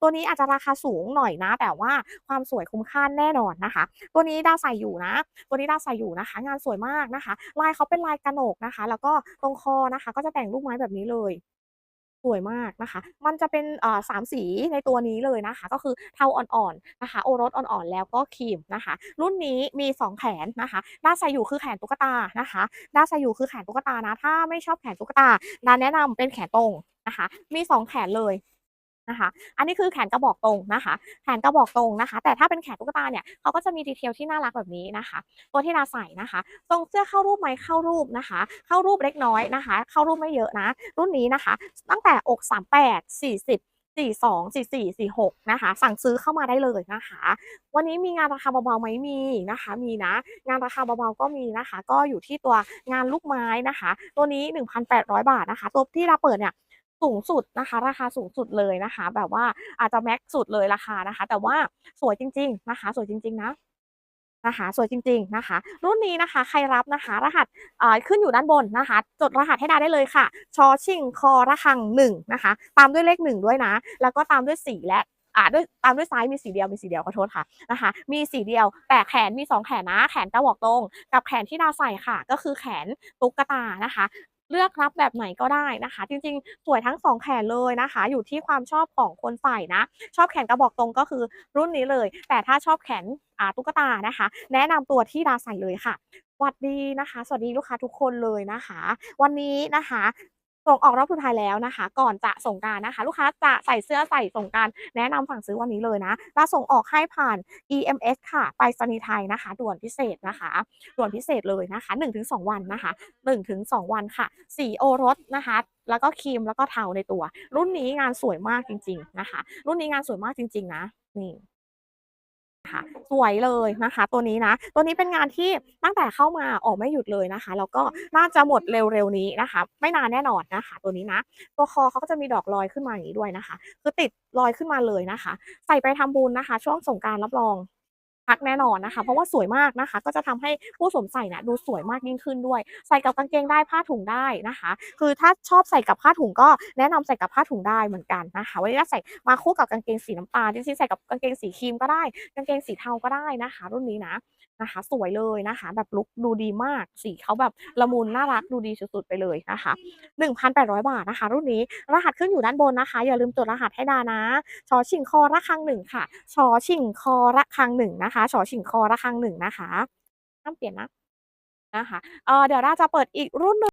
ตัวนี้อาจจะราคาสูงหน่อยนะ แต่ว่าความสวยคุ้มค่าแน่นอนนะคะ ตัวนี้ดาใส่อยู่นะ ตัวนี้ดาใส่อยู่นะคะ งานสวยมากนะคะ ลายเขาเป็นลายกระโหนกนะคะ แล้วก็ตรงคอนะคะ ก็จะแต่งลูกไม้แบบนี้เลยสวยมากนะคะ มันจะเป็นเอ่อ3สีในตัวนี้เลยนะคะ ก็คือเทาอ่อนๆนะคะ โอรสอ่อนๆ แล้วก็ครีมนะคะ รุ่นนี้มี 2 แขนนะคะด้านใส่อยู่คือแขนตุ๊กตานะคะด้านใส่อยู่คือแขนตุ๊กตานะ ถ้าไม่ชอบแขนตุ๊กตาดาแนะนำเป็นแขนตรงนะคะ มี 2 แขนเลย นะคะ อันนี้คือแขนกระบอกตรงนะคะ แขนกระบอกตรงนะคะ แต่ถ้าเป็นแขนตุ๊กตาเนี่ยเขาก็จะมีดีเทลที่น่ารักแบบนี้นะคะ ตัวที่ดาใส่นะคะทรงเสื้อเข้ารูปไหมเข้ารูปนะคะ เข้ารูปเล็กน้อยนะคะ เข้ารูปไม่เยอะนะ รุ่นนี้นะคะ ตั้งแต่อก 38 40 42 44 46นะคะ สั่งซื้อเข้ามาได้เลยนะคะ วันนี้มีงานราคาเบาๆไหมมีนะคะ มีนะ งานราคาเบาๆก็มีนะคะ ก็อยู่ที่ตัวงานลูกไม้นะคะ ตัวนี้ 1,800 บาทนะคะ ตัวที่เราเปิดเนี่ย สูงสุดนะคะ ราคาสูงสุดเลยนะคะ แบบว่าอาจจะแม็กซ์สุดเลยราคานะคะ แต่ว่าสวยจริง ๆ นะคะ สวยจริง ๆ นะนะคะสวยจริง ๆนะคะ รุ่นนี้นะคะใครรับนะคะ รหัสขึ้นอยู่ด้านบนนะคะ จดรหัสให้ดาได้เลยค่ะ ชอชิงคอระฆัง1นะคะ ตามด้วยเลข1ด้วยนะ แล้วก็ตามด้วย4และอ่าด้วยตามด้วยไซ้ายมีสีเดียวมีสีเดียวขอโทษค่ะนะคะ มีสีเดียวแต่แขนมี 2 แขนนะ แขนกระบอกตรง กับแขนที่ดาใส่ค่ะ ก็คือแขนตุ๊กตานะคะ เลือกรับแบบไหนก็ได้นะคะ จริงๆ สวยทั้ง 2 แขนเลยนะคะ อยู่ที่ความชอบของคนใส่นะ ชอบแขนกระบอกตรงก็คือรุ่นนี้เลย แต่ถ้าชอบแขนอ่าตุ๊กตานะคะ แนะนำตัวที่ดาใส่เลยค่ะสวัสดีนะคะ สวัสดีลูกค้าทุกคนเลยนะคะ วันนี้นะคะ ส่งออกรอบสุดท้ายแล้วนะคะ ก่อนจะส่งกานต์นะคะ ลูกค้าจะใส่เสื้อใส่ส่งกานต์แนะนำสั่งซื้อวันนี้เลยนะเราส่งออกให้ผ่าน EMS ค่ะ ไปรษณีไทยนะคะ ด่วนพิเศษนะคะ ด่วนพิเศษเลยนะคะ 1-2 วันนะคะ 1-2 วันค่ะ สีโอรสนะคะแล้วก็ครีมแล้วก็เทาในตัว รุ่นนี้งานสวยมากจริง ๆนะคะ รุ่นนี้งานสวยมากจริง ๆ นะนี่ ค่ะสวยเลยนะคะ ตัวนี้นะ ตัวนี้เป็นงานที่ตั้งแต่เข้ามาออกไม่หยุดเลยนะคะ แล้วก็น่าจะหมดเร็วๆนี้นะคะ ไม่นานแน่นอนนะคะ ตัวนี้นะ ตัวคอเขาก็จะมีดอกลอยขึ้นมาอย่างนี้ด้วยนะคะ คือติดลอยขึ้นมาเลยนะคะ ใส่ไปทำบุญนะคะ ช่วงสงการรับรอง พักแน่นอนนะคะ เพราะว่าสวยมากนะคะ ก็จะทำให้ผู้สวมใส่เนี่ยดูสวยมากยิ่งขึ้นด้วย ใส่กับกางเกงได้ผ้าถุงได้นะคะ คือถ้าชอบใส่กับผ้าถุงก็แนะนำใส่กับผ้าถุงได้เหมือนกันนะคะวันนี้ถ้าใส่มาคู่กับกางเกงสีน้ำตาลจริงๆใส่กับกางเกงสีครีมก็ได้ กางเกงสีเทาก็ได้นะคะ รุ่นนี้นะนะคะ สวยเลยนะคะ แบบลุคดูดีมาก สีเขาแบบละมุนน่ารักดูดีสุดๆไปเลยนะคะ 1,800 บาทนะคะ รุ่นนี้รหัสขึ้นอยู่ด้านบนนะคะ อย่าลืมจดรหัสให้ดานะชอชิงคอระฆังหนึ่งค่ะชอชิงคอระฆังหนึ่งนะคะชอชิงคอระฆังหนึ่งนะคะห้ามเปลี่ยนนะนะคะเเดี๋ยวเราจะเปิดอีกรุ่นหนึ่ง